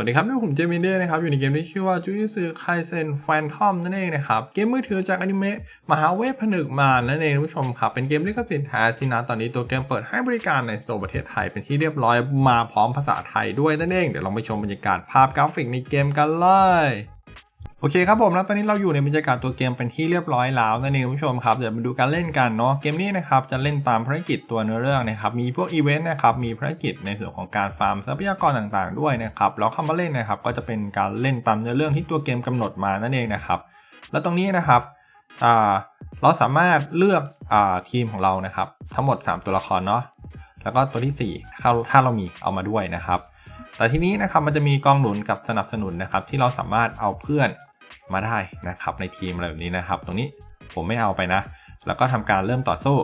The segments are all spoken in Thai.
วัสดีครับนี่ผมเจมินเด้นะครับ อยู่ในเกมที่ชื่อว่าจูจิสึไคเซนแฟนทอมนั่นเองนะครับ เกมมือถือจากอนิเมะมหาเวทผนึกมารนั่นเองผู้ชมครับ เป็นเกมลิขสิทธิ์แท้ที่นะตอนนี้ตัวเกมเปิดให้บริการในโซนประเทศไทยเป็นที่เรียบร้อยมาพร้อมภาษาไทยด้วยนั่นเอง เดี๋ยวเราไปชมบรรยากาศภาพกราฟิกในเกมกันเลย โอเคครับผมแล้วตอนนี้เราอยู่ในบรรยากาศตัวเกมเป็นที่เรียบร้อยแล้วนั่นเองคุณผู้ชมครับเดี๋ยวมาดูการเล่นกันเนาะเกมนี้นะครับจะเล่นตามภารกิจตัวเนื้อเรื่องนะครับมีพวกอีเวนต์นะครับมีภารกิจในส่วนของการฟาร์มทรัพยากรต่างๆ ด้วยนะครับแล้วเข้ามาเล่นนะครับก็จะเป็นการเล่นตามเนื้อเรื่องที่ตัวเกมกำหนดมานั่นเองนะครับแล้วตรงนี้นะครับเราสามารถเลือกอทีมของเรานะครับ ทั้งหมด 3 ตัวละครเนาะแล้วก็ตัวที่ 4 ถ้าถ้าเรามีเอามาด้วยนะครับ แต่ทีนี้นะครับมันจะมีกองหนุนกับสนับสนุนนะครับ ที่เราสามารถเอาเพื่อน มาได้นะครับในทีมอะไรแบบนี้นะครับ ตรงนี้ผมไม่เอาไปนะ แล้วก็ทำการเริ่มต่อสู้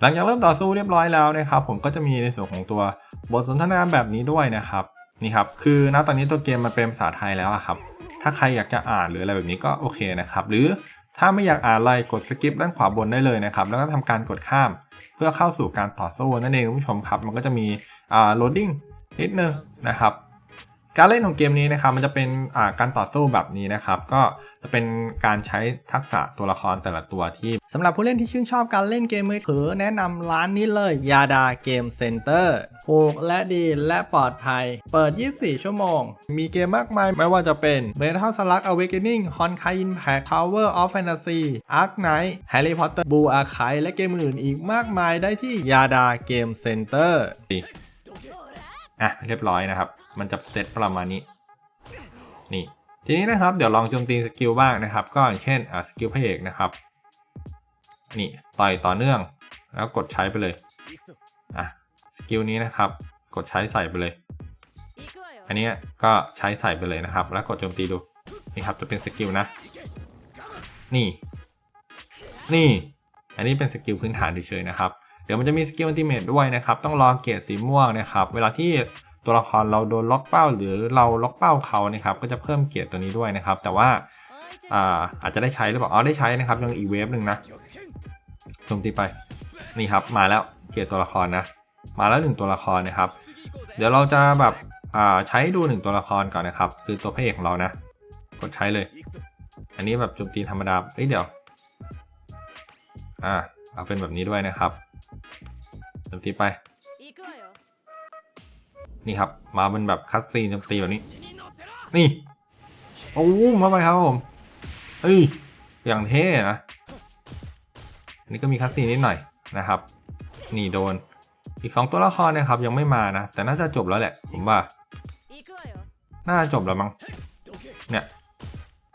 หลังจากเริ่มต่อสู้เรียบร้อยแล้วนะครับ ผมก็จะมีในส่วนของตัวบทสนทนาแบบนี้ด้วยนะครับนี่ครับคือณตอนนี้ตัวเกมมันเป็นภาษาไทยแล้วครับ ถ้าใครอยากจะอ่านหรืออะไรแบบนี้ก็โอเคนะครับ หรือถ้าไม่อยากอ่านอะไรกดสกิปด้านขวาบนได้เลยนะครับ แล้วก็ทำการกดข้ามเพื่อเข้าสู่การต่อสู้นั่นเองคุณผู้ชมครับ มันก็จะมีอ่าโหลดดิ้งนิดนึงนะครับ การเล่นของเกมนี้นะครับมันจะเป็นการต่อสู้แบบนี้นะครับ ก็จะเป็นการใช้ทักษะตัวละครแต่ละตัวที่สำหรับผู้เล่นที่ชื่นชอบการเล่นเกมมือถือแนะนำร้านนี้เลยยาดาเกมเซ็นเตอร์ถูกและดีและปลอดภัย เปิด 24 ชั่วโมง มีเกมมากมายไม่ว่าจะเป็น Metal Slug Awakening Honkai Impact Tower of Fantasy Ark Knight Harry Potter Blue Archive และเกมอื่นอีกมากมายได้ที่ยาดาเกมเซ็นเตอร์อะเรียบร้อยนะครับ มันจะเซตประมาณนี้ นี่ ทีนี้นะครับ เดี๋ยวลองโจมตีสกิลบ้างนะครับ ก็อย่างเช่นอะสกิลพระเอกนะครับ นี่ต่อยต่อเนื่อง แล้วกดใช้ไปเลยอะสกิลนี้นะครับ กดใช้ใส่ไปเลย อันนี้ก็ใช้ใส่ไปเลยนะครับ แล้วกดโจมตีดู นี่ครับจะเป็นสกิลนะ นี่ นี่ อันนี้เป็นสกิลพื้นฐานเฉยๆนะครับ เดี๋ยวมันจะมีสกิลอันติเมตด้วยนะครับ ต้องรอเกรดสีม่วงนะครับ เวลาที่ ตัวละครเราโดนล็อกเป้า หรือเราล็อกเป้าเขานะครับก็จะเพิ่มเกียรติตัวนี้ด้วยนะครับ แต่ว่าอาอาจจะได้ใช้หรือเปล่าอ๋อได้ใช้นะครับยังอีเวฟหนึ่งนะโจมตีไปนี่ครับมาแล้วเกียรติตัวละครนะ มาแล้วหนึ่งตัวละครนะครับ เดี๋ยวเราจะแบบใช้ดูหนึ่งตัวละครก่อนนะครับ คือตัวพระเอกของเรานะ กดใช้เลย อันนี้แบบโจมตีธรรมดาเอ้ยเดี๋ยวอ่าเอาเป็นแบบนี้ด้วยนะครับโจมตีไป นี่ครับ มาเป็นแบบคัตซีนตีแบบนี้ นี่ โอ้มาไปครับผมเอ้ยอย่างเท่นะ อันนี้ก็มีคัตซีนนิดหน่อยนะครับ นี่โดน อีกสองตัวละครนะครับ ยังไม่มานะ แต่น่าจะจบแล้วแหละ ผมว่า น่าจบแล้วมั้ง เนี่ย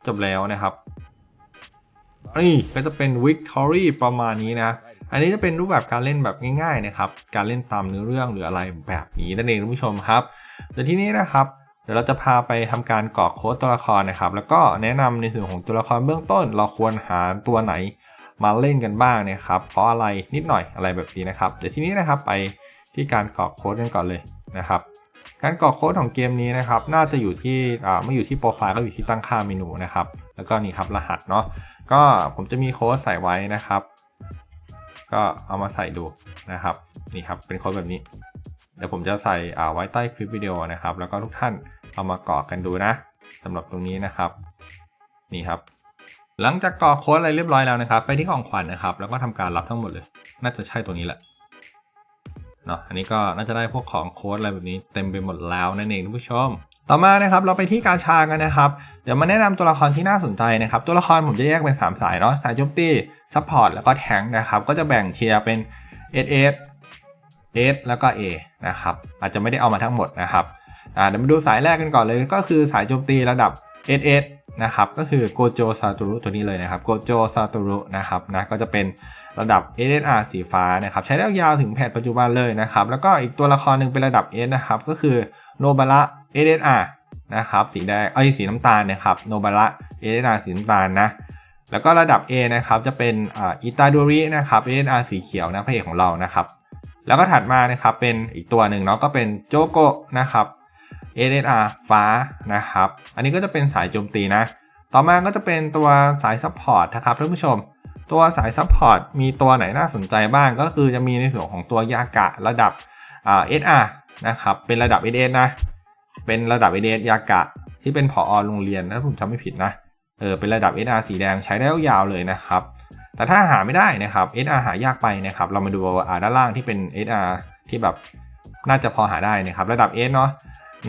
จบแล้วนะครับนี่ก็จะเป็น Victory ประมาณนี้นะ อันนี้จะเป็นรูปแบบการเล่นแบบง่ายๆนะครับ การเล่นตามเนื้อเรื่องหรืออะไรแบบนี้นั่นเองท่านผู้ชมครับ แต่ที่นี้นะครับ เดี๋ยวเราจะพาไปทำการกรอกโค้ดตัวละครนะครับ แล้วก็แนะนำในส่วนของตัวละครเบื้องต้น เราควรหาตัวไหนมาเล่นกันบ้างนะครับ เพราะอะไรนิดหน่อยอะไรแบบนี้นะครับ เดี๋ยวที่นี้นะครับไปที่การกรอกโค้ดกันก่อนเลยนะครับการกรอกโค้ดของเกมนี้นะครับ น่าจะอยู่ที่อ่าไม่อยู่ที่โปรไฟล์ก็อยู่ที่ตั้งค่าเมนูนะครับ แล้วก็นี่ครับรหัสเนาะก็ผมจะมีโค้ดใส่ไว้นะครับ ก็เอามาใส่ดูนะครับนี่ครับเป็นโค้ดแบบนี้ เดี๋ยวผมจะใส่อ่าไว้ใต้คลิปวิดีโอนะครับ แล้วก็ทุกท่านเอามากรอกกันดูนะสำหรับตรงนี้นะครับ นี่ครับ หลังจากกรอกโค้ดอะไรเรียบร้อยแล้วนะครับ ไปที่ของขวัญนะครับ แล้วก็ทำการรับทั้งหมดเลย น่าจะใช่ตัวนี้แหละเนาะอันนี้ก็น่าจะได้พวกของโค้ดอะไรแบบนี้เต็มไปหมดแล้วนั่นเองท่านผู้ชม ต่อมานะครับเราไปที่กาชากันนะครับ เดี๋ยวมาแนะนำตัวละครที่น่าสนใจนะครับ ตัวละครผมจะแยกเป็น 3 สายเนาะสายโจมตีซัพพอร์ตแล้วก็แทงนะครับ ก็จะแบ่งเชียร์เป็น S S S แล้วก็ A นะครับ อาจจะไม่ได้เอามาทั้งหมดนะครับเดี๋ยวมาดูสายแรกกันก่อนเลย ก็คือสายโจมตีระดับ S S นะครับ ก็คือโกโจซาตูรุตัวนี้เลยนะครับโกโจซาตูรุนะครับนะก็จะเป็นระดับ SSR สีฟ้านะครับ ใช้ได้ยาวถึงแผ่นปัจจุบันเลยนะครับ แล้วก็อีกตัวละครหนึ่งเป็นระดับ S นะครับ ก็คือโนบาระ SSR นะครับสีแดงเอ้ยสีน้ำตาลนะครับโนบาระ SSR สีน้ำตาลนะแล้วก็ระดับ A นะครับจะเป็นอิตาดูรินะครับ SSR สีเขียวนะพระเอกของเรานะครับ แล้วก็ถัดมานะครับเป็นอีกตัวหนึ่งเนาะก็เป็นโจโกนะครับ SSR ฟ้านะครับ อันนี้ก็จะเป็นสายโจมตีนะ ต่อมาก็จะเป็นตัวสายซัพพอร์ตนะครับท่านผู้ชม ตัวสายซัพพอร์ตมีตัวไหนน่าสนใจบ้างก็คือจะมีในส่วนของตัวยากะระดับเอ่า SR นะครับเป็นระดับ SS นะ เป็นระดับ ADS ยากะ ที่เป็นผอโรงเรียนถ้าผมจำไม่ผิดนะเออเป็นระดับ SR สีแดงใช้ได้ยาวๆเลยนะครับ แต่ถ้าหาไม่ได้นะครับ SR หายากไปนะครับ เรามาดูอ่าด้านล่างที่เป็น SR ที่แบบน่าจะพอหาได้นะครับ ระดับ S เนาะ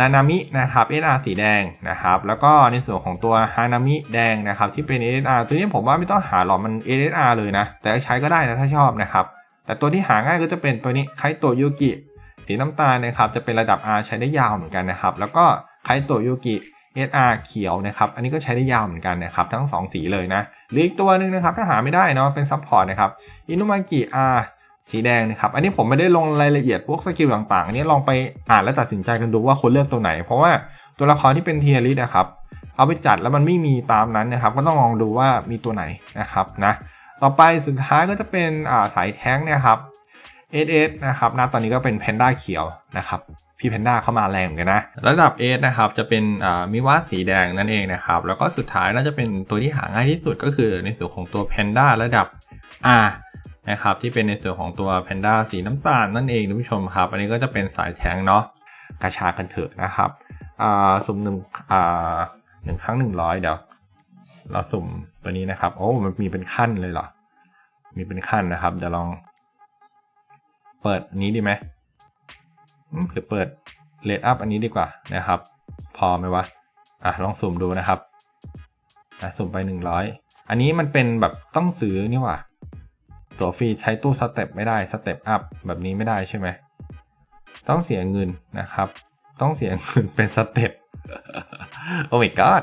นานามินะครับ SR สีแดงนะครับ แล้วก็ในส่วนของตัวฮานามิแดงนะครับ ที่เป็น SR ตัวนี้ผมว่าไม่ต้องหาหรอกมัน SR เลยนะ แต่ใช้ก็ได้นะถ้าชอบนะครับ แต่ตัวที่หาง่ายก็จะเป็นตัวนี้ไคโตยูกิ สีน้ำตาลนะครับจะเป็นระดับ R ใช้ได้ยาวเหมือนกันนะครับ แล้วก็ไคโตะยูกิ SR เขียวนะครับ อันนี้ก็ใช้ได้ยาวเหมือนกันนะครับ ทั้ง 2 สีเลยนะหรืออีกตัวหนึ่งนะครับถ้าหาไม่ได้เนาะเป็นซัพพอร์ตนะครับอินุมากิ R สีแดงนะครับ อันนี้ผมไม่ได้ลงรายละเอียดพวกสกิลต่างๆ อันนี้ลองไปอ่านแล้วตัดสินใจกันดูว่าควรเลือกตัวไหน เพราะว่าตัวละครที่เป็นเทียริสนะครับ เอาไปจัดแล้วมันไม่มีตามนั้นนะครับ ก็ต้องลองดูว่ามีตัวไหนนะครับนะ ต่อไปสุดท้ายก็จะเป็นาสายแท้งนะครับ SS นะครับนะตอนนี้ก็เป็นแพนด้าเขียวนะครับพี่แพนด้าเข้ามาแรงเหมือนกันนะ ระดับ S นะครับจะเป็นมิวะสีแดงนั่นเองนะครับ แล้วก็สุดท้ายน่าจะเป็นตัวที่หาง่ายที่สุดก็คือในส่วนของตัวแพนด้าระดับ R นะครับที่เป็นในส่วนของตัวแพนด้าสีน้ำตาลนั่นเองท่านผู้ชมครับ อันนี้ก็จะเป็นสายแทงเนาะกระชากันเถอะนะครับสุ่มหนึ่งหนึ่งครั้งหนึ่งร้อยเดี๋ยว เราสุ่มตัวนี้นะครับ โอ้มันมีเป็นขั้นเลยเหรอ มีเป็นขั้นนะครับเดี๋ยวลอง เปิดนี้ดีไหมหรือเปิดเลดอัพอันนี้ดีกว่านะครับ พอไหมวะอะลองสุ่มดูนะครับอะสุ่มไป 100 อันนี้มันเป็นแบบต้องซื้อนี่หว่า ตัวฟรีใช้ตู้สเต็ปไม่ได้สเต็ปอัพแบบนี้ไม่ได้ใช่ไหม ต้องเสียเงินนะครับ ต้องเสียเงินเป็นสเต็ปโอ้ my god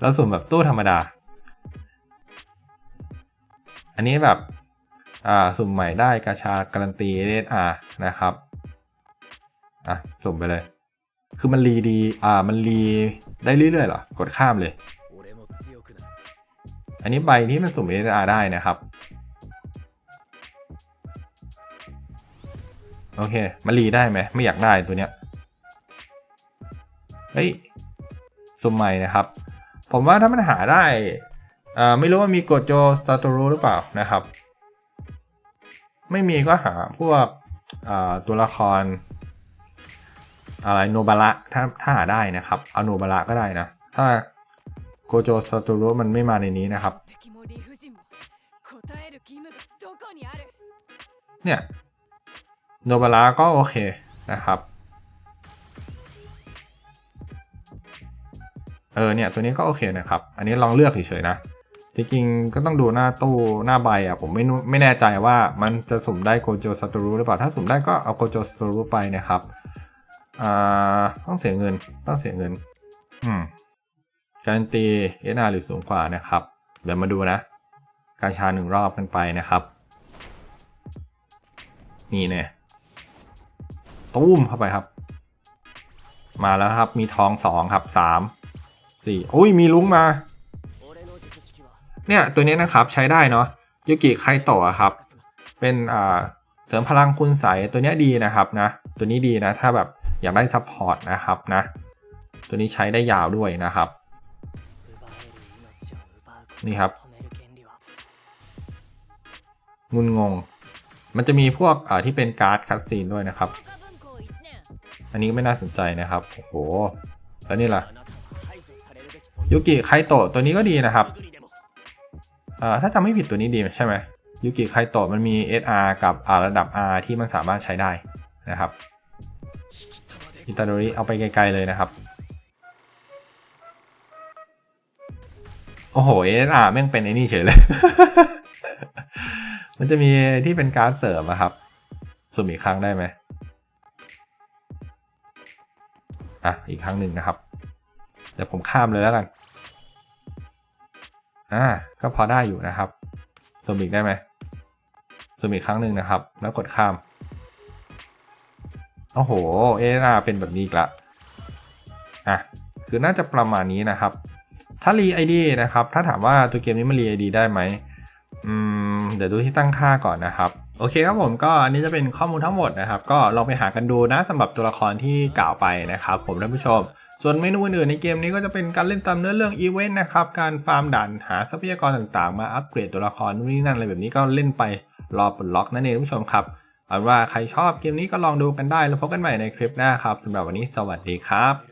แล้วสุ่มแบบตู้ธรรมดา อันนี้แบบ อ่าสุ่มใหม่ได้กาชาการันตีเอสอาร์นะครับอะสุ่มไปเลย คือมันรีดีอ่ามันรีได้เรื่อยๆเหรอกดข้ามเลย อันนี้ใบที่มันสุ่มเอสอาร์ได้นะครับโอเคมันรีได้ไหมไม่อยากได้ตัวเนี้ยเฮ้ยสุ่มใหม่นะครับ ผมว่าถ้ามันหาได้อ่าไม่รู้ว่ามีกดโจซาโรุหรือเปล่านะครับ ไม่มีก็หาพวกตัวละคร อะไรโนบาระถ้าถ้าหาได้นะครับ เอาโนบาระก็ได้นะ ถ้าโกโจสตูรุมันไม่มาในนี้นะครับ เนี่ยโนบาระก็โอเคนะครับเออเนี่ยตัวนี้ก็โอเคนะครับ อันนี้ลองเลือกเฉยๆนะ จริงๆก็ต้องดูหน้าตู้หน้าใบอะผมไม่ไม่แน่ใจว่ามันจะสุ่มได้โคโจสตูรุหรือเปล่า ถ้าสุ่มได้ก็เอาโคโจสตูรุไปนะครับอ่าต้องเสียเงินต้องเสียเงิน อืมการันตีเอนาหรือสูงกว่านะครับ เดี๋ยวมาดูนะ การชาหนึ่งรอบกันไปนะครับ นี่เนี่ยตุ้มเข้าไปครับ มาแล้วครับมีทองสองครับสามสี่อุ้ยมีลุงมา เนี่ยตัวนี้นะครับใช้ได้เนาะยูกิไคโตะครับ เป็นอ่าเสริมพลังคุณใสตัวนี้ดีนะครับนะ ตัวนี้ดีนะ ถ้าแบบอยากได้ซัพพอร์ตนะครับนะ ตัวนี้ใช้ได้ยาวด้วยนะครับ นี่ครับงุนงง มันจะมีพวกอ่าที่เป็นการ์ดคัสซีนด้วยนะครับ อันนี้ไม่น่าสนใจนะครับ โอ้โห แล้วนี่ล่ะ ยุกิไคโตะตัวนี้ก็ดีนะครับ ถ้าจำไม่ผิดตัวนี้ดีใช่ไหมยูกิไคโตะมันมี SR กับระดับ R ที่มันสามารถใช้ได้นะครับอิตาโดริเอาไปไกลๆเลยนะครับ โอ้โห SR แม่งเป็นไอ้นี่เฉยเลย มันจะมีที่เป็นการ์ดเสริมอะครับ สุ่มอีกครั้งได้ไหมอะ อีกครั้งหนึ่งนะครับ เดี๋ยวผมข้ามเลยแล้วกัน อ่าก็พอได้อยู่นะครับสุ่มอีกได้ไหมสุ่มอีกครั้งหนึ่งนะครับ แล้วกดข้ามโอ้โหเออาเป็นแบบนี้อีกละอะคือน่าจะประมาณนี้นะครับ ถ้ารีไอดีนะครับ ถ้าถามว่าตัวเกมนี้มันรีไอดีได้ไหมอืมเดี๋ยวดูที่ตั้งค่าก่อนนะครับ โอเคครับผมก็อันนี้จะเป็นข้อมูลทั้งหมดนะครับ ก็ลองไปหากันดูนะสำหรับตัวละครที่กล่าวไปนะครับ ผมท่านผู้ชม ส่วนเมนูอื่นๆในเกมนี้ก็จะเป็นการเล่นตามเนื้อเรื่องอีเวนต์นะครับ การฟาร์มด่านหาทรัพยากรต่างๆ มาอัปเกรดตัวละครนู่นนี่นั่นอะไรแบบนี้ก็เล่นไปรอปลดล็อกนั่นเองท่านผู้ชมครับเอาว่าใครชอบเกมนี้ก็ลองดูกันได้แล้วพบกันใหม่ในคลิปหน้าครับสำหรับวันนี้สวัสดีครับ